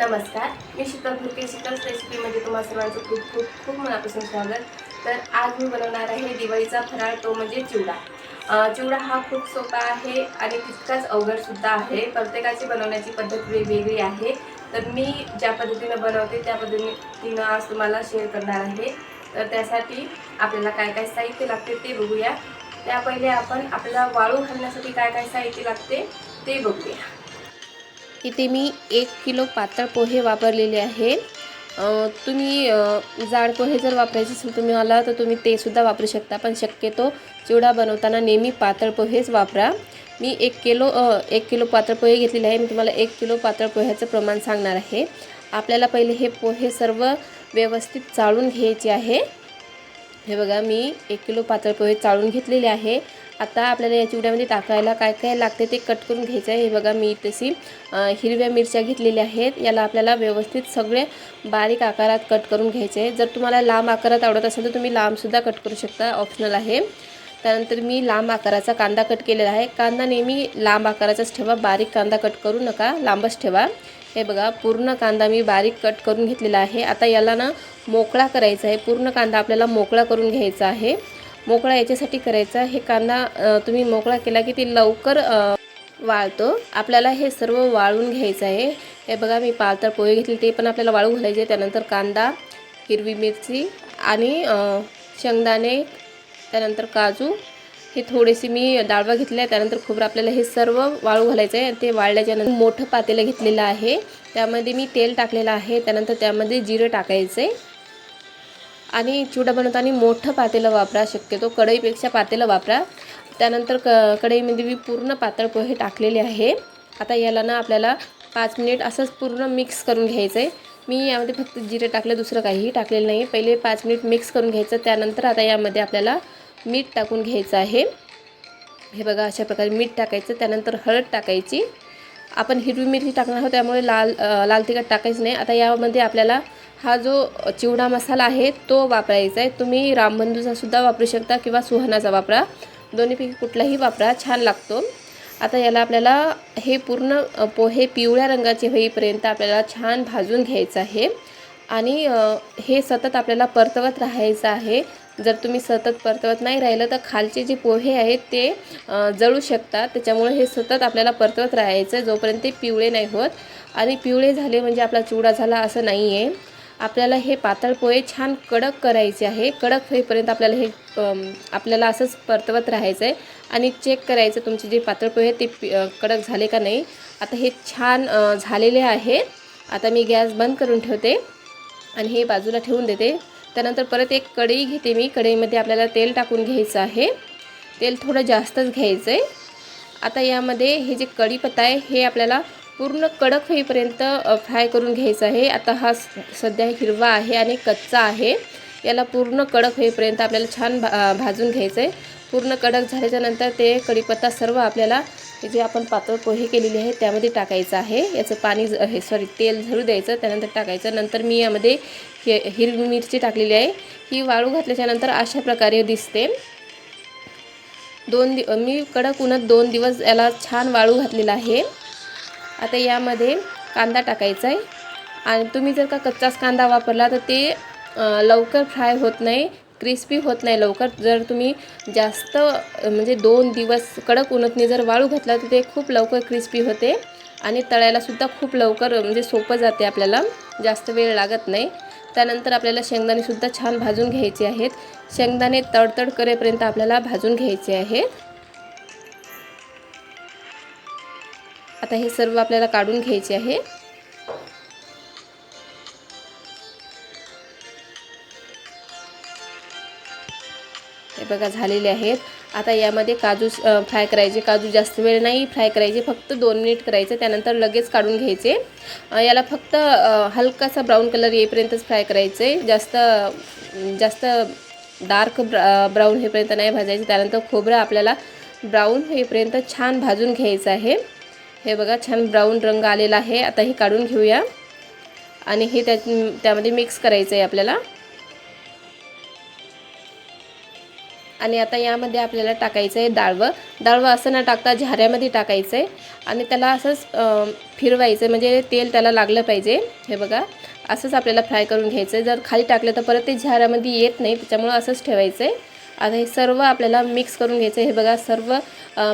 नमस्कार मी शीतल भुरके शीतल्स रेसिपीमध्ये तुम्हा सर्वांचं खूप खूप खूप मनापासून स्वागत. तर आज मी बनवणार आहे दिवाळीचा फराळ तो म्हणजे चिवडा. चिवडा हा खूप सोपा आहे आणि तितकाच अवघडसुद्धा आहे. प्रत्येकाची बनवण्याची पद्धत वेगवेगळी आहे. तर मी ज्या पद्धतीनं बनवते त्या पद्धतीनं आज तुम्हाला शेअर करणार आहे. तर त्यासाठी आपल्याला काय काय साहित्य लागते ते बघूया. त्या पहिले आपण आपल्याला वाळू घालण्यासाठी काय काय साहित्य लागते ते बघूया. इथे मी एक किलो पातळ पोहे वापरलेले आहे. तुम्ही जाड पोहे जर वापरायचे असेल तुम्हाला तर तुम्ही ते सुद्धा वापरू शकता पण शक्यतो चिवडा बनवताना नेहमी पातळ पोहेच वापरा. मी एक किलो एक किलो पातळ पोहे घेतलेले आहे. मी तुम्हाला एक किलो पातळ पोह्याचं प्रमाण सांगणार आहे. आपल्याला पहिले हे पोहे सर्व व्यवस्थित चाळून घ्यायचे आहे. हे बघा मी एक किलो पातळ पोहे चाळून घेतलेले आहे. आता आपल्याला या चिवड्यामध्ये टाकायला काय काय लागते ते कट करून घ्यायचं आहे. हे बघा मी तशी हिरव्या मिरच्या घेतलेल्या आहेत. याला आपल्याला व्यवस्थित सगळे बारीक आकारात कट करून घ्यायचे आहे जर तुम्हाला लांब आकारात आवडत असेल तर तुम्ही लांबसुद्धा कट करू शकता. ऑप्शनल आहे. त्यानंतर मी लांब आकाराचा कांदा कट केलेला आहे. कांदा नेहमी लांब आकाराचाच ठेवा. बारीक कांदा कट करू नका. लांबच ठेवा. हे बघा पूर्ण कांदा मी बारीक कट करून घेतलेला आहे. आता याला ना मोकळा करायचा आहे. पूर्ण कांदा आपल्याला मोकळा करून घ्यायचा आहे. मोकळा याच्यासाठी करायचा. हे कांदा तुम्ही मोकळा केला की ते लवकर वाळतो. आपल्याला हे सर्व वाळून घ्यायचं आहे. हे बघा मी पातळ पोहे घेतले ते पण आपल्याला वाळू घालायचे. त्यानंतर कांदा हिरवी मिरची आणि शेंगदाणे त्यानंतर काजू. हे थोडेसे मी डाळवा घेतले. आहे त्यानंतर खोबरं आपल्याला हे सर्व वाळू घालायचं आहे. ते वाळल्याच्यानंतर मोठं पातेलं घेतलेलं आहे. त्यामध्ये मी तेल टाकलेलं आहे. त्यानंतर त्यामध्ये जिरं टाकायचं आहे. आणि चिवडा बनवताना मोठं पातेलं वापरा शक्यतो कढईपेक्षा पातेलं वापरा. त्यानंतर क कढईमध्ये मी पूर्ण पातळ पोहे टाकलेले आहे. आता याला ना आपल्याला पाच मिनिट असंच पूर्ण मिक्स करून घ्यायचं आहे मी यामध्ये फक्त जिरे टाकलं दुसरं काहीही टाकलेलं नाही पहिले पाच मिनिट मिक्स करून घ्यायचं त्यानंतर आता यामध्ये आपल्याला मीठ टाकून घ्यायचं आहे. हे बघा अशा प्रकारे मीठ टाकायचं त्यानंतर हळद टाकायची. आपण हिरवी मिरची टाकणार आहोत त्यामुळे लाल लाल तिखट टाकायचं नाही. आता यामध्ये आपल्याला हा जो चिवडा मसाला आहे तो वापरायचा आहे. तुम्ही रामबंधूचा सुद्धा वापरू शकता किंवा सुहानाचा वापरा. दोन्हीपैकी कुठलाही वापरा छान लागतो. आता याला आपल्याला हे पूर्ण पोहे पिवळ्या रंगाचे होईपर्यंत आपल्याला छान भाजून घ्यायचं आहे. आणि हे सतत आपल्याला परतवत राहायचं आहे. जर तुम्ही सतत परतवत नाही राहिलं तर खालचे जे पोहे आहेत ते जळू शकतात. त्याच्यामुळे हे सतत आपल्याला परतवत राहायचं जोपर्यंत ते पिवळे नाही होत. आणि पिवळे झाले म्हणजे आपला चिवडा झाला असं नाही आहे आपल्याला हे पातळ पोहे छान कडक करायचे आहे. कडक होईपर्यंत आपल्याला हे आपल्याला असंच परतवत राहायचं आहे आणि चेक करायचं तुमचे जे पातळ पोहे ते कडक झाले का नाही. आता हे छान झालेले आहे आता मी गॅस बंद करून ठेवते. आणि हे बाजूला ठेवून देते. त्यानंतर परत एक कढई घेते मी. कढईमध्ये आपल्याला तेल टाकून घ्यायचं आहे. तेल थोडं जास्तच घ्यायचं आहे आता यामध्ये हे जे कढीपत्ता आहे हे आपल्याला पूर्ण कडक होईपर्यंत फ्राय करून घ्यायचं आहे. आता हा स- सध्या हिरवा आहे आणि कच्चा आहे. याला पूर्ण कडक होईपर्यंत आपल्याला छान भा भाजून घ्यायचं आहे पूर्ण कडक झाल्याच्यानंतर ते कढीपत्ता सर्व आपल्याला जे आपण पातळ पोहे केलेले आहे त्यामध्ये टाकायचं आहे. याचं पाणी ज- हे सॉरी तेल झरू द्यायचं त्यानंतर टाकायचं. नंतर मी यामध्ये हि हिरवी मिरची टाकलेली आहे. ही वाळू घातल्याच्या नंतर अशा प्रकारे दिसते. दोन दि मी कडक उन्हात दोन दिवस याला छान वाळू घातलेला आहे. आता यामध्ये कांदा टाकायचा आहे. आणि तुम्ही जर का कच्चाच कांदा वापरला तर ते लवकर फ्राय होत नाही क्रिस्पी होत नाही लवकर. जर तुम्ही जास्त म्हणजे दोन दिवस कडक उन्हातनी जर वाळू घातला तर ते खूप लवकर क्रिस्पी होते. आणि तळायलासुद्धा खूप लवकर म्हणजे सोपं जाते आपल्याला. जास्त वेळ लागत नाही. त्यानंतर आपल्याला शेंगदाणेसुद्धा छान भाजून घ्यायचे आहेत. शेंगदाणे तडतड करेपर्यंत आपल्याला भाजून घ्यायचे आहेत. आता हे सर्व आपल्याला काढून घ्यायचे आहे. हे बघा झालेले आहेत. आता यामध्ये काजू फ्राय करायचे. काजू जास्त वेळ नाही फ्राय करायचे. फक्त दोन मिनिट करायचे. त्यानंतर लगेच काढून घ्यायचे. याला फक्त हलकासा ब्राऊन कलर येईपर्यंतच फ्राय करायचे. जास्त जास्त डार्क ब्रा ब्राऊन होईपर्यंत नाही भाजायचे. त्यानंतर खोबरं आपल्याला ब्राऊन होईपर्यंत छान भाजून घ्यायचं आहे. हे बघा छान ब्राऊन रंग आलेला आहे. आता हे काढून घेऊया. आणि हे त्या त्यामध्ये मिक्स करायचं आहे आपल्याला. आणि आता यामध्ये आपल्याला टाकायचं आहे डाळवं. डाळवं असं न टाकता झाऱ्यामध्ये टाकायचं आहे. आणि त्याला असंच फिरवायचं म्हणजे तेल त्याला लागलं पाहिजे. हे बघा असंच आपल्याला फ्राय करून घ्यायचं आहे. जर खाली टाकलं तर परत ते झाऱ्यामध्ये येत नाही. त्याच्यामुळं असंच ठेवायचं आहे. आता हे सर्व आपल्याला मिक्स करून घ्यायचं आहे. हे बघा सर्व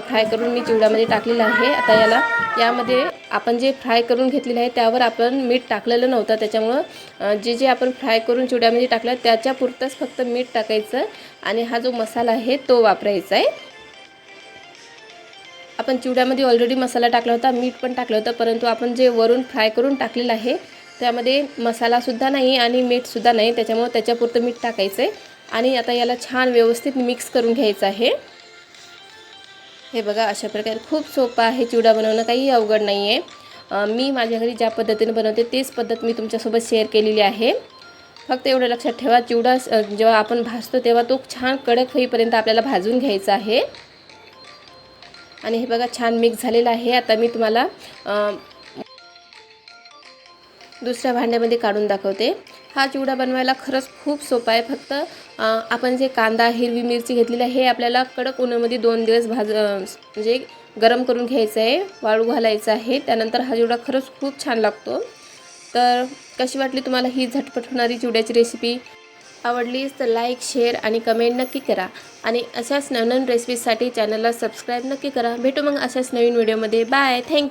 फ्राय करून मी चिवड्यामध्ये टाकलेलं आहे. आता याला यामध्ये आपण जे फ्राय करून घेतलेलं आहे त्यावर आपण मीठ टाकलेलं नव्हतं. त्याच्यामुळं जे जे आपण फ्राय करून चिवड्यामध्ये टाकलं त्याच्यापुरतंच फक्त मीठ टाकायचं आणि हा जो मसाला आहे तो वापरायचा आहे. आपण चिवड्यामध्ये ऑलरेडी मसाला टाकला होता मीठ पण टाकलं होतं परंतु आपण जे वरून फ्राय करून टाकलेलं आहे त्यामध्ये मसालासुद्धा नाही आणि मीठसुद्धा नाही. त्याच्यामुळं त्याच्यापुरतं मीठ टाकायचं आहे आणि आता याला छान व्यवस्थित मिक्स करून घ्यायचं आहे. हे बघा अशा प्रकारे खूप सोपं आहे चिवडा बनवणं काही अवघड नाही आहे मी माझ्या घरी ज्या पद्धतीने बनवते तेच पद्धत मी तुमच्यासोबत शेअर केलेली आहे. फक्त एवढं लक्षात ठेवा चिवडा जेव्हा आपण भाजतो तेव्हा तो छान कडक होईपर्यंत आपल्याला भाजून घ्यायचा आहे. आणि हे बघा छान मिक्स झालेलं आहे. आता मी तुम्हाला दुसऱ्या भांड्यामध्ये काढून दाखवते. हा चिवडा बनवायला खरंच खूप सोपा आहे. फक्त आपण जे कांदा हिरवी मिरची घेतलेली आहे हे आपल्याला कडक उन्हामध्ये दोन दिवस भाज म्हणजे गरम करून घ्यायचं आहे वाळू घालायचं आहे. त्यानंतर हा चिवडा खरंच खूप छान लागतो. तर कशी वाटली तुम्हाला ही झटपट होणारी चिवड्याची रेसिपी आवडलीच तर लाईक शेअर आणि कमेंट नक्की करा. आणि अशाच नवनवीन रेसिपीसाठी चॅनलला सबस्क्राईब नक्की करा. भेटू मग अशाच नवीन व्हिडिओमध्ये बाय थँक्यू